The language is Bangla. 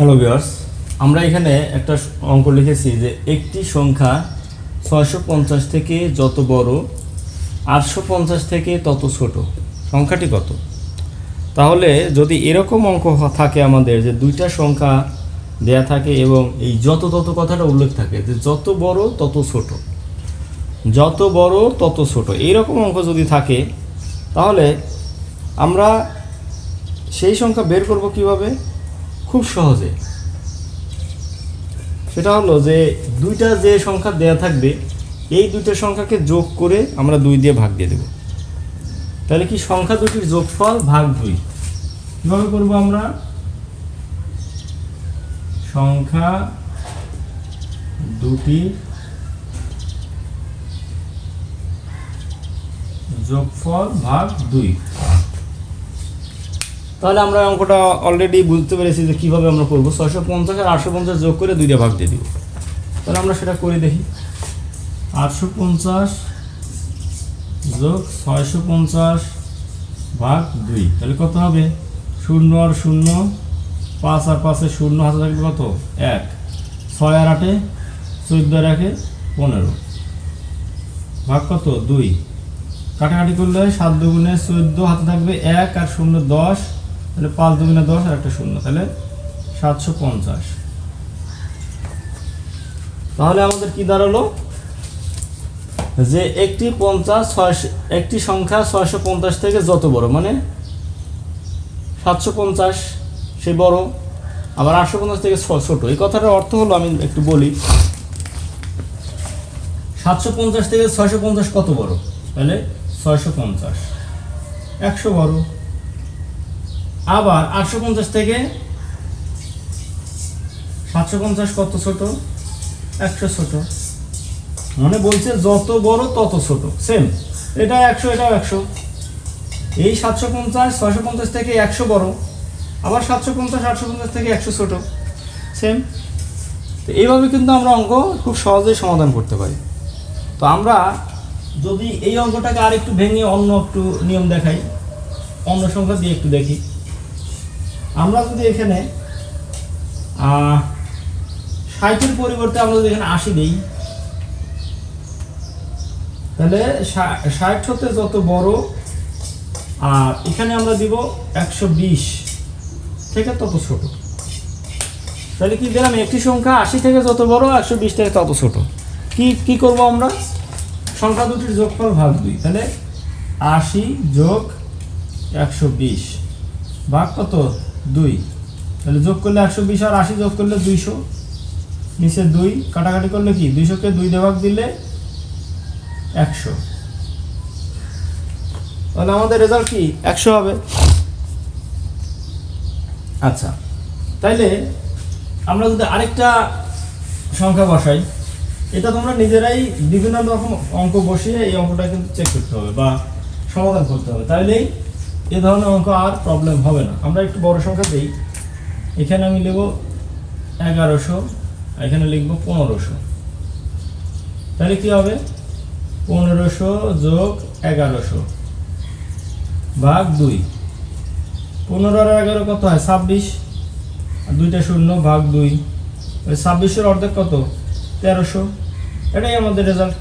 হ্যালো ভিউয়ার্স আমরা এখানে একটা অঙ্ক লিখেছি যে একটি সংখ্যা ছয়শো পঞ্চাশ থেকে যত বড়, আটশো পঞ্চাশ থেকে তত ছোট। সংখ্যাটি কত? তাহলে যদি এরকম অঙ্ক থাকে আমাদের যে দুইটা সংখ্যা দেয়া থাকে এবং এই যত তত কথাটা উল্লেখ থাকে যে যত বড়, তত ছোট। যত বড়, তত ছোট। এইরকম অঙ্ক যদি থাকে, তাহলে আমরা সেই সংখ্যা বের করব কীভাবে? খুব সহজে। সেটা হলো যে দুইটা যে সংখ্যা দেয়া থাকবে, এই দুইটা সংখ্যাকে যোগ করে আমরা দুই দিয়ে ভাগ দিয়ে দেব। তাহলে কি সংখ্যা দুটির যোগফল ভাগ দুই? কীভাবে করব আমরা? সংখ্যা দুটি যোগফল ভাগ দুই। তাহলে আমরা অঙ্কটা অলরেডি বুঝতে পেরেছি যে কীভাবে আমরা করব। ছয়শো পঞ্চাশ আর আটশো পঞ্চাশ যোগ করে দুইটা ভাগ দিয়ে দিব। তাহলে আমরা সেটা করে দেখি। আটশো পঞ্চাশ যোগ ছয়শো পঞ্চাশ ভাগ দুই। তাহলে কত হবে? শূন্য আর শূন্য, পাঁচ আর পাঁচে শূন্য, হাতে থাকবে কত? এক। ছয় আর আটে চোদ্দ আর একে পনেরো। ভাগ কত? দুই। কাটাকাটি করলে সাত দুগুণে চোদ্দ, হাতে থাকবে এক আর শূন্য দশ তাহলে পাঁচ দুগুণে দশ আর একটা শূন্য, তাহলে সাতশো পঞ্চাশ। তাহলে আমাদের কি দাঁড়াল? যে একটি পঞ্চাশ ছয়শো একটি সংখ্যা ছয়শো পঞ্চাশ থেকে যত বড় মানে সাতশো পঞ্চাশ, সে বড়, আবার আটশো পঞ্চাশ থেকে ছোট। এই কথাটার অর্থ হলো, আমি একটু বলি, সাতশো পঞ্চাশ থেকে ছয়শো পঞ্চাশ কত বড়? তাহলে ছয়শো পঞ্চাশ। একশো বড়। আবার আটশো পঞ্চাশ থেকে সাতশো পঞ্চাশ কত ছোট? একশো ছোট। মানে বলছে যত বড় তত ছোট। সেম এটা একশো, এটাও একশো। এই সাতশো পঞ্চাশ, ছয়শো পঞ্চাশ থেকে একশো বড়। আবার সাতশো পঞ্চাশ, আটশো পঞ্চাশ থেকে একশো ছোট। সেম তো এইভাবে কিন্তু আমরা অঙ্ক খুব সহজেই সমাধান করতে পারি। তো আমরা যদি এই অঙ্কটাকে আর একটু ভেঙে অন্য একটু নিয়ম দেখাই, অন্য সংখ্যা দিয়ে একটু দেখি। আমরা যদি এখানে ষাটের পরিবর্তে আমরা যদি এখানে আশি দিই, তাহলে ষাট হতে যত বড় আর এখানে আমরা দিব একশো বিশ থেকে তত ছোট। তাহলে কি দিলাম একটি সংখ্যা আশি থেকে যত বড়, একশো বিশ থেকে তত ছোট। কি কি করব আমরা? সংখ্যা দুটির যোগফল ভাগ দুই, তাহলে আশি যোগ একশো বিশ, ভাগ কত? দুই। তাহলে যোগ করলে একশো বিশ আর আশি যোগ করলে দুইশো। নিচে দুই, কাটাকাটি করলে কি? দুইশোকে দুই দেভাগ দিলে একশো। তাহলে আমাদের রেজাল্ট কি? একশো হবে। আচ্ছা। তাইলে আমরা যদি আরেকটা সংখ্যা বসাই, এটা তোমরা নিজেরাই বিভিন্ন রকম অঙ্ক বসিয়ে এই অঙ্কটা কিন্তু চেক করতে হবে বা সমাধান করতে হবে। তাইলেই এ ধরনের অঙ্ক আর প্রবলেম হবে না। আমরা একটু বড় সংখ্যা দিই। এখানে আমি লিখব এগারোশো এখানে লিখব পনেরোশো। তাহলে কি হবে? পনেরোশো যোগ এগারোশো ভাগ দুই। পনেরো আর এগারো কত হয়? ছাব্বিশ। আর দুইটা শূন্য ভাগ দুই। ওই ছাব্বিশের অর্ধেক কত? তেরোশো। এটাই আমাদের রেজাল্ট